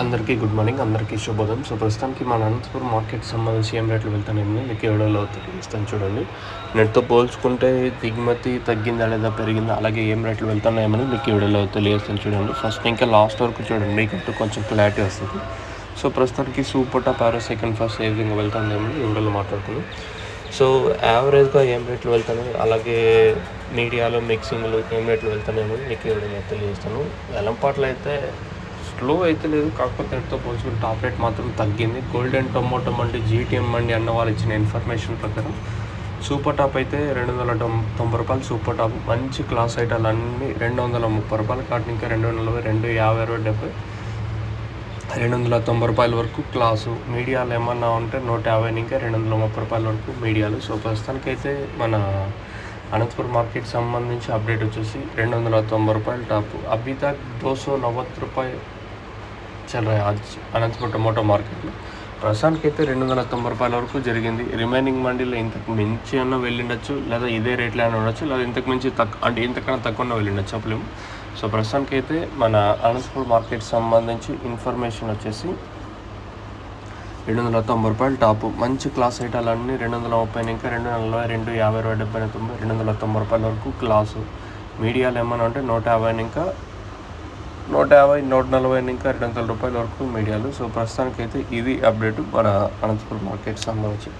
అందరికీ good morning అందరికీ శుభోదయం. సో ప్రస్తుతానికి మన అనంతపురం మార్కెట్ సంబంధించి ఏం రేట్లు వెళ్తానేమో మీకు ఎవడో తెలియస్తాను చూడండి. నెట్తో పోల్చుకుంటే దిగుమతి తగ్గిందా లేదా పెరిగిందా అలాగే ఏం రేట్లు వెళ్తున్నాయేమని మీకు ఎవడో తెలియస్తాను చూడండి. ఫస్ట్ ఇంకా లాస్ట్ వరకు చూడండి మీకు కొంచెం క్లారిటీ వస్తుంది. సో ప్రస్తుతానికి సూపర్ పారో సెకండ్ ఫస్ట్ ఏ విధంగా వెళ్తుందేమో ఎవడో మాట్లాడుకున్నాం సో యావరేజ్గా ఏం రేట్లు వెళ్తున్నాయి అలాగే మీడియాలో మిక్సింగ్లు ఏం రేట్లు వెళ్తున్నాయేమో మీకు ఎవడో తెలియజేస్తాను. వెలంపాట్లు అయితే స్లో అయితే లేదు కాకపోతే ఎంతో పోల్చుకుని టాప్ రేట్ మాత్రం తగ్గింది. Golden tomato Mandi GTM Mandi అన్న వాళ్ళు ఇచ్చిన ఇన్ఫర్మేషన్ ప్రకారం సూపర్ టాప్ అయితే రెండు వందల తొంభై రూపాయలు సూపర్ టాప్ మంచి క్లాస్ ఐటాలు అన్నీ రెండు వందల ముప్పై రూపాయలు కాటన్ ఇంకా రెండు వందల నలభై రెండు యాభై అరవై డెబ్బై రెండు వందల తొంభై రూపాయల వరకు క్లాసు మీడియాలు ఏమన్నా ఉంటే నూట యాభై ఇంకా రెండు వందల ముప్పై రూపాయల వరకు మీడియాలు. సో ప్రస్తుతానికైతే మన అనంతపురం మార్కెట్ సంబంధించి అప్డేట్ వచ్చేసి రెండు వందల తొంభై రూపాయల టాప్ అభి దోసో దో సో నవ్వత్ చాలా అనంతపురం టొమాటో మార్కెట్లో. ప్రస్తుతానికి అయితే రెండు వందల తొంభై రూపాయల వరకు జరిగింది. రిమైనింగ్ మండీలో ఇంతకు మించి అన్న వెళ్ళిండొచ్చు? లేదా ఇదే రేట్లో అయినా ఉండొచ్చు? లేదా ఇంతకు మించి తక్కువ అంటే ఇంతకన్నా తక్కువ వెళ్ళిండొచ్చు? చెప్పలేము. సో ప్రస్తుతానికి అయితే మన అనంతపురం మార్కెట్ సంబంధించి ఇన్ఫర్మేషన్ వచ్చేసి రెండు వందల తొంభై రూపాయలు టాపు. మంచి క్లాస్ ఐటాలన్నీ రెండు వందల ముప్పై ఇంకా రెండు నలభై రెండు యాభై రూపాయలు డెబ్బై తొంభై రెండు వందల తొంభై రూపాయల వరకు క్లాసు. మీడియాలు ఏమైనా ఉంటే నూట యాభై ఇంకా నూట యాభై నూట నలభై ఇంకా రెండు వందల రూపాయల వరకు మీడియాలు. సో ప్రస్తుతానికి అయితే ఇది అప్డేట్ మన అనంతపురం మార్కెట్ సంబంధించి.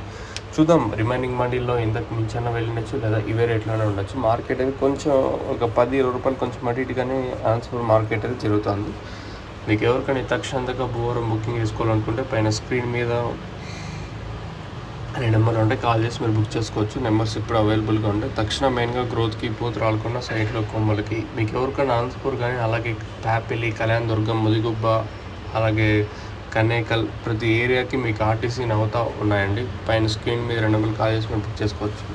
చూద్దాం రిమైనింగ్ మండీల్లో ఇంతకు మించన్న వెళ్ళినచ్చు లేదా ఇవే రేట్లోనే ఉండొచ్చు. మార్కెట్ అయితే కొంచెం ఒక పది ఇరవై రూపాయలు కొంచెం అటు ఇటుగానే అనంతపురం మార్కెట్ అయితే జరుగుతుంది మీకు ఎవరికైనా తక్షణంగా భూవరం బుకింగ్ చేసుకోవాలనుకుంటే పైన స్క్రీన్ మీద అనే నెంబర్ ఉంటే కాల్ చేసి మీరు బుక్ చేసుకోవచ్చు. నెంబర్స్ ఇప్పుడు అవైలబుల్గా ఉంటాయి తక్షణ మెయిన్గా గ్రోత్కి పూత రాలకుండా సైడ్లో కొమ్మలకి. మీకు ఎవరికైనా అనంతపూర్ కానీ అలాగే ప్యాపిలి కళ్యాణ్ దుర్గం ముదిగుబ్బ అలాగే కన్నేకల్ ప్రతి ఏరియాకి మీకు ఆర్టీసీ నవ్వుతా ఉన్నాయండి. పైన స్క్రీన్ మీద రెండు నెంబర్లు కాల్ చేసి మీరు బుక్ చేసుకోవచ్చు.